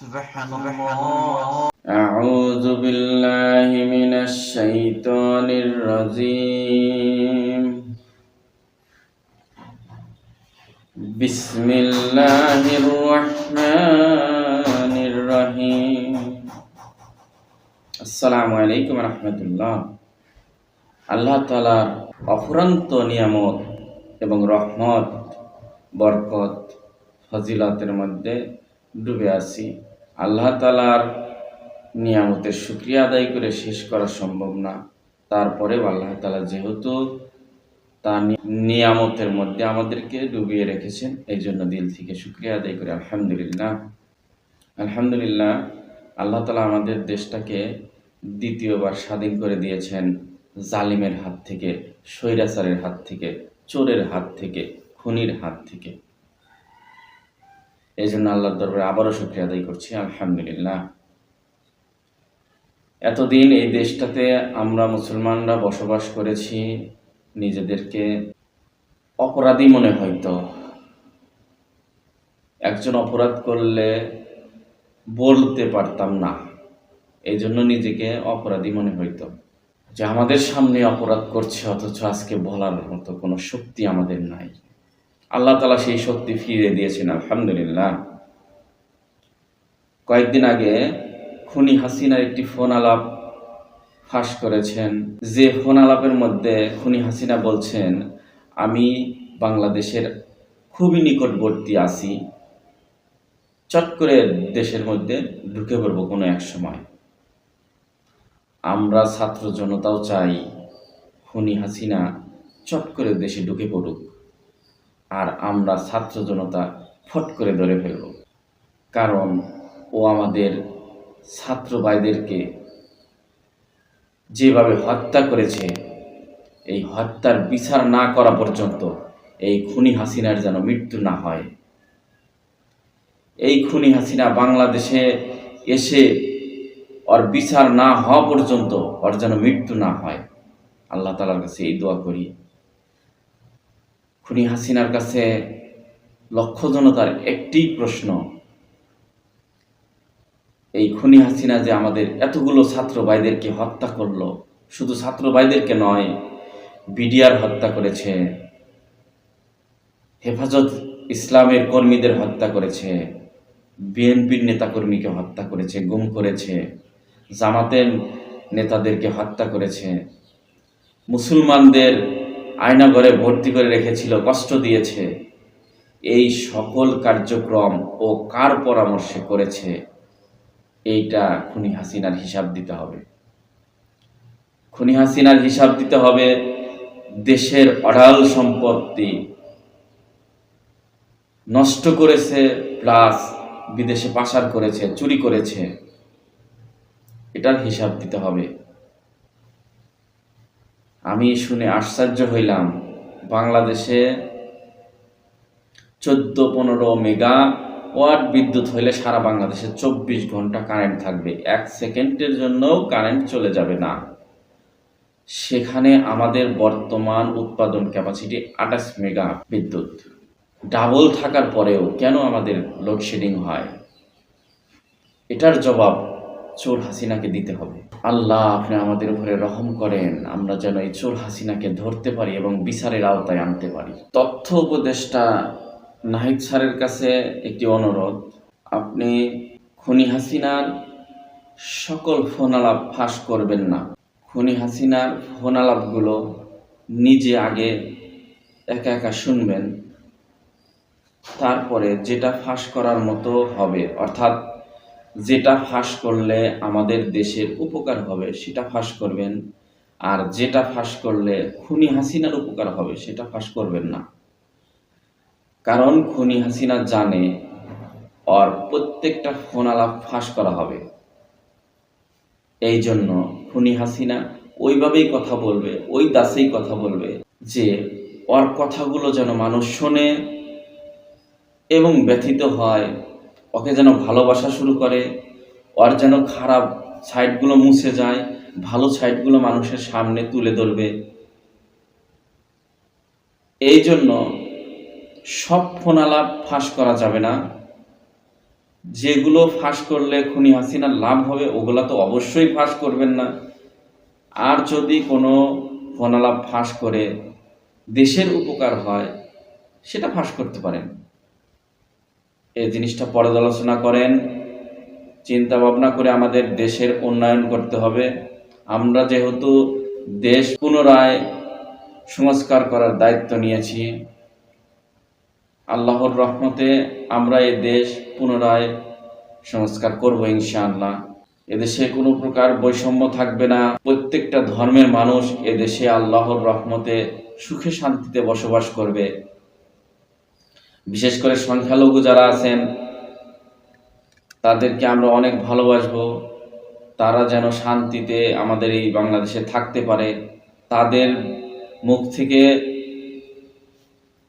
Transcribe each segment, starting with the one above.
سبحان الله أعوذ بالله من الشيطان الرجيم بسم الله الرحمن الرحيم السلام عليكم ورحمة الله আল্লাহ তালার অফুরন্ত নিয়ামত এবং রহমত বরকত ফজিলতের মধ্যে ডুবে আছি। আল্লাহ তালার নিয়ামতের শুক্রিয়া আদায় করে শেষ করা সম্ভব না। তারপরেও আল্লাহ তালা যেহেতু তার নিয়ামতের মধ্যে আমাদেরকে ডুবিয়ে রেখেছেন এই জন্য দিল থেকে শুক্রিয়া আদায় করে আলহামদুলিল্লাহ। আলহামদুলিল্লাহ, আল্লাহ তালা আমাদের দেশটাকে দ্বিতীয়বার স্বাধীন করে দিয়েছেন জালিমের হাত থেকে, স্বৈরাচারের হাত থেকে, চোরের হাত থেকে, খুনির হাত থেকে। এই জন্য আল্লাহর দরবারে আবারও শুক্রিয়া আদায় করছি, আলহামদুলিল্লাহ। এতদিন এই দেশটাতে আমরা মুসলমানরা বসবাস করেছি, নিজেদেরকে অপরাধী মনে হয়তো। একজন অপরাধ করলে বলতে পারতাম না এই জন্য নিজেকে অপরাধী মনে হইতো যে আমাদের সামনে অপরাধ করছে, অথচ আজকে বলার মতো কোনো শক্তি আমাদের নাই। আল্লাহ তালা সেই শক্তি ফিরিয়ে দিয়েছেন, আলহামদুলিল্লাহ। কয়েকদিন আগে খুনি হাসিনার একটি ফোন আলাপ ফাঁস করেছেন। যে ফোন আলাপের মধ্যে খুনি হাসিনা বলছেন, আমি বাংলাদেশের খুবই নিকটবর্তী আছি। চট করে দেশের মধ্যে ঢুকে পড়ব কোনো এক সময়। আমরা ছাত্র জনতাও চাই খুনি হাসিনা চট করে দেশে ঢুকে পড়ুক। আর আমরা ছাত্র জনতা ফট করে ধরে ফেলব। কারণ ও আমাদের ছাত্র ভাইদেরকে যেভাবে হত্যা করেছে, এই হত্যার বিচার না করা পর্যন্ত এই খুনি হাসিনার যেন মৃত্যু না হয়। এই খুনি হাসিনা বাংলাদেশে এসে ওর বিচার না হওয়া পর্যন্ত ওর যেন মৃত্যু না হয়। আল্লাহ তালার কাছে এই দোয়া করি। খুনি হাসিনার কাছে লক্ষ জনতার একটি প্রশ্ন। এই খুনি হাসিনা যে আমাদের এতগুলো ছাত্র ভাইদেরকে হত্যা করল, শুধু ছাত্র ভাইদেরকে নয়, বিডিআর হত্যা করেছে, হেফাজত ইসলামের কর্মীদের হত্যা করেছে, বিএনপির নেতাকর্মীকে হত্যা করেছে, গুম করেছে, জামাতের নেতাদেরকে হত্যা করেছে, মুসলমানদের আয়নাঘরে ভর্তি করে রেখেছিল, কষ্ট দিয়েছে। এই সকল কার্যক্রম ও কার পরামর্শে করেছে, এইটা খুনি হাসিনার হিসাব দিতে হবে। খুনি হাসিনার হিসাব দিতে হবে দেশের অঢাল সম্পত্তি নষ্ট করেছে, প্লাস বিদেশে পাচার করেছে, চুরি করেছে। এটার হিসাব দিতে হবে। আমি শুনে আশ্চর্য হইলাম। বাংলাদেশে চোদ্দ পনেরো মেগা ওয়াট বিদ্যুৎ হইলে সারা বাংলাদেশে চব্বিশ ঘণ্টা কারেন্ট থাকবে। এক সেকেন্ডের জন্যও কারেন্ট চলে যাবে না। সেখানে আমাদের বর্তমান উৎপাদন ক্যাপাসিটি আঠাশ মেগা বিদ্যুৎ। ডাবল থাকার পরেও কেন আমাদের লোডশেডিং হয়? এটার জবাব চোর হাসিনাকে দিতে হবে। আল্লাহ আপনি আমাদের উপরে রহম করেন, আমরা যেন এই চোর হাসিনাকে ধরতে পারি এবং বিচারের আওতায় আনতে পারি। তথ্য উপদেষ্টা নাহিদ স্যারের কাছে একটি অনুরোধ। আপনি খুনি হাসিনার সকল ফোন আলাপ ফাঁস করবেন না। খুনি হাসিনার ফোন আলাপগুলো নিজে আগে একা একা শুনবেন। তারপরে যেটা ফাঁস করার মতো হবে, অর্থাৎ যেটা ফাঁস করলে আমাদের দেশের উপকার হবে, সেটা ফাঁস করবেন। আর যেটা ফাঁস করলে খুনি হাসিনার উপকার হবে, সেটা ফাঁস করবেন না। কারণ খুনি হাসিনা জানে আর প্রত্যেকটা ফোন আলাপ ফাঁস করা হবে। এই জন্য খুনি হাসিনা ওইভাবেই কথা বলবে, ওই দাসেই কথা বলবে যে, ওর কথাগুলো যেন মানুষ শোনে এবং ব্যথিত হয়। ওকে যেন ভালোবাসা শুরু করে, ওর যেন খারাপ সাইডগুলো মুছে যায়, ভালো সাইডগুলো মানুষের সামনে তুলে ধরবে। এই জন্য সব ফোন আলাপ ফাঁস করা যাবে না। যেগুলো ফাঁস করলে খুনি হাসিনার লাভ হবে, ওগুলা তো অবশ্যই ফাঁস করবেন না। আর যদি কোনো ফোনালাপ ফাঁস করে দেশের উপকার হয়, সেটা ফাঁস করতে পারেন। এই জিনিসটা পর্যালোচনা করেন। চিন্তা ভাবনা করে আমাদের দেশের উন্নয়ন করতে হবে। আমরা যেহেতু দেশ পুনরায় সংস্কার করার দায়িত্ব নিয়েছি, আল্লাহর রহমতে আমরা এই দেশ পুনরায় সংস্কার করব ইনশাআল্লাহ। এদেশে কোনো প্রকার বৈষম্য থাকবে না। প্রত্যেকটা ধর্মের মানুষ এদেশে আল্লাহর রহমতে সুখে শান্তিতে বসবাস করবে। বিশেষ করে সংখ্যালঘু যারা আছেন, তাদেরকে আমরা অনেক ভালোবাসবো। তারা যেন শান্তিতে আমাদের এই বাংলাদেশে থাকতে পারে। তাদের মুখ থেকে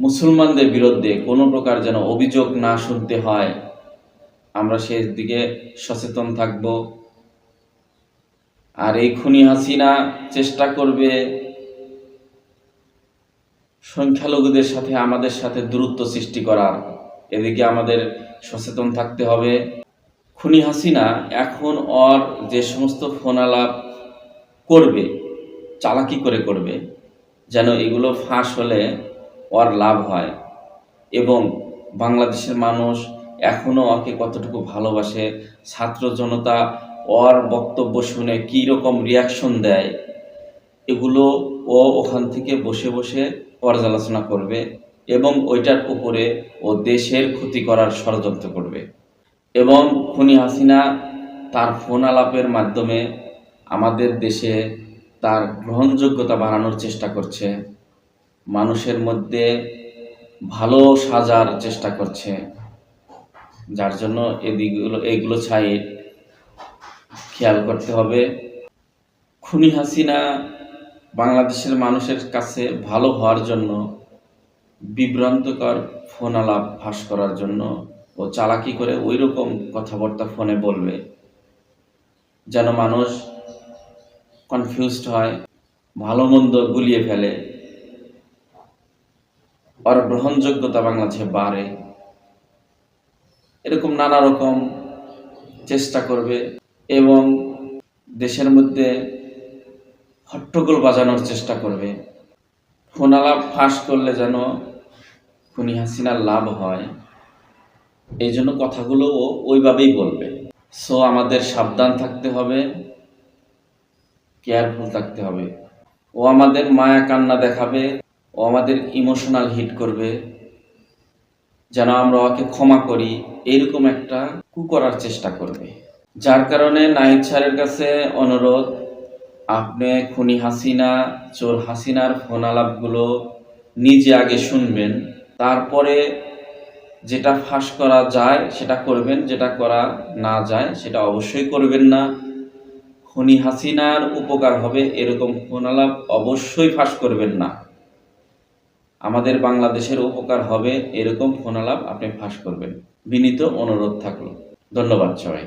মুসলমানদের বিরুদ্ধে কোনো প্রকার যেন অভিযোগ না শুনতে হয়। আমরা সেই দিকে সচেতন থাকব। আর এই খুনি হাসিনা চেষ্টা করবে সংখ্যালঘুদের সাথে আমাদের সাথে দূরত্ব সৃষ্টি করার। এদিকে আমাদের সচেতন থাকতে হবে। খুনি হাসিনা এখন ওর যে সমস্ত ফোন আলাপ করবে, চালাকি করে করবে, যেন এগুলো ফাঁস হলে ওর লাভ হয়। এবং বাংলাদেশের মানুষ এখনও ওকে কতটুকু ভালোবাসে, ছাত্র জনতা ওর বক্তব্য শুনে কী রকম রিয়াকশন দেয়, এগুলো ও ওখান থেকে বসে বসে পর্যালোচনা করবে এবং ওইটার উপরে ও দেশের ক্ষতি করার ষড়যন্ত্র করবে। এবং খুনি হাসিনা তার ফোন আলাপের মাধ্যমে আমাদের দেশে তার গ্রহণযোগ্যতা বাড়ানোর চেষ্টা করছে। মানুষের মধ্যে ভালো সাজার চেষ্টা করছে। যার জন্য এদিকগুলো, এগুলো ছাই খেয়াল করতে হবে। খুনি হাসিনা বাংলাদেশের মানুষের কাছে ভালো হওয়ার জন্য, বিভ্রান্তকর ফোন আলাপ ফাঁস করার জন্য ও চালাকি করে ওই রকম কথাবার্তা ফোনে বলবে, যেন মানুষ কনফিউজড হয়, ভালো মন্দ গুলিয়ে ফেলে ওর গ্রহণযোগ্যতা বাংলাদেশে বাড়ে। এরকম নানা রকম চেষ্টা করবে এবং দেশের মধ্যে হট্টগোল বাজানোর চেষ্টা করবে। ফোনালাপ ফাঁস করলে যেন খুনি হাসিনার লাভ হয়, এই জন্য কথাগুলো ও ওইভাবেই বলবে। সো আমাদের সাবধান থাকতে হবে, কেয়ারফুল থাকতে হবে। ও আমাদের মায়া কান্না দেখাবে, ও আমাদের ইমোশনাল হিট করবে, যেন আমরা ওকে ক্ষমা করি, এরকম একটা কু করার চেষ্টা করবে। যার কারণে নাহিদ স্যারের কাছে অনুরোধ আপনি খুনি হাসিনা, চোর হাসিনার ফোন আলাপগুলো নিজে আগে শুনবেন, তারপরে যেটা ফাঁস করা যায় সেটা করবেন, যেটা করা না যায় সেটা অবশ্যই করবেন না। খুনি হাসিনার উপকার হবে এরকম ফোন আলাপ অবশ্যই ফাঁস করবেন না। আমাদের বাংলাদেশের উপকার হবে এরকম ফোন আলাপ আপনি ফাঁস করবেন। বিনীত অনুরোধ থাকল। ধন্যবাদ সবাই